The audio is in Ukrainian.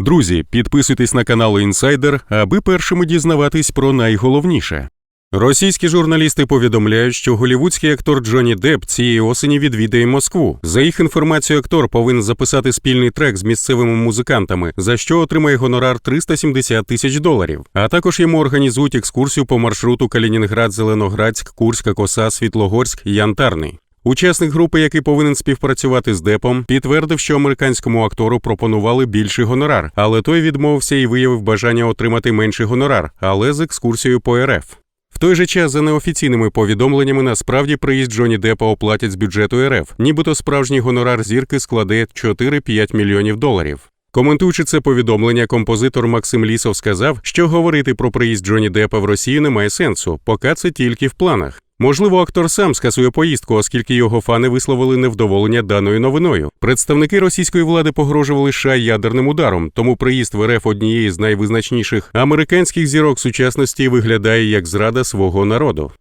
Друзі, підписуйтесь на канал Інсайдер, аби першими дізнаватись про найголовніше. Російські журналісти повідомляють, що голівудський актор Джонні Депп цієї осені відвідає Москву. За їх інформацією, актор повинен записати спільний трек з місцевими музикантами, за що отримає гонорар 370 тисяч доларів. А також йому організують екскурсію по маршруту Калінінград, Зеленоградськ, Курська коса, Світлогорськ, Янтарний. Учасник групи, який повинен співпрацювати з Депом, підтвердив, що американському актору пропонували більший гонорар, але той відмовився і виявив бажання отримати менший гонорар, але з екскурсією по РФ. В той же час, за неофіційними повідомленнями, насправді приїзд Джоні Деппа оплатять з бюджету РФ, нібито справжній гонорар зірки складе 4-5 мільйонів доларів. Коментуючи це повідомлення, композитор Максим Лісов сказав, що говорити про приїзд Джоні Деппа в Росію немає сенсу, поки це тільки в планах. Можливо, актор сам скасує поїздку, оскільки його фани висловили невдоволення даною новиною. Представники російської влади погрожували США ядерним ударом, тому приїзд в РФ однієї з найвизначніших американських зірок сучасності виглядає як зрада свого народу.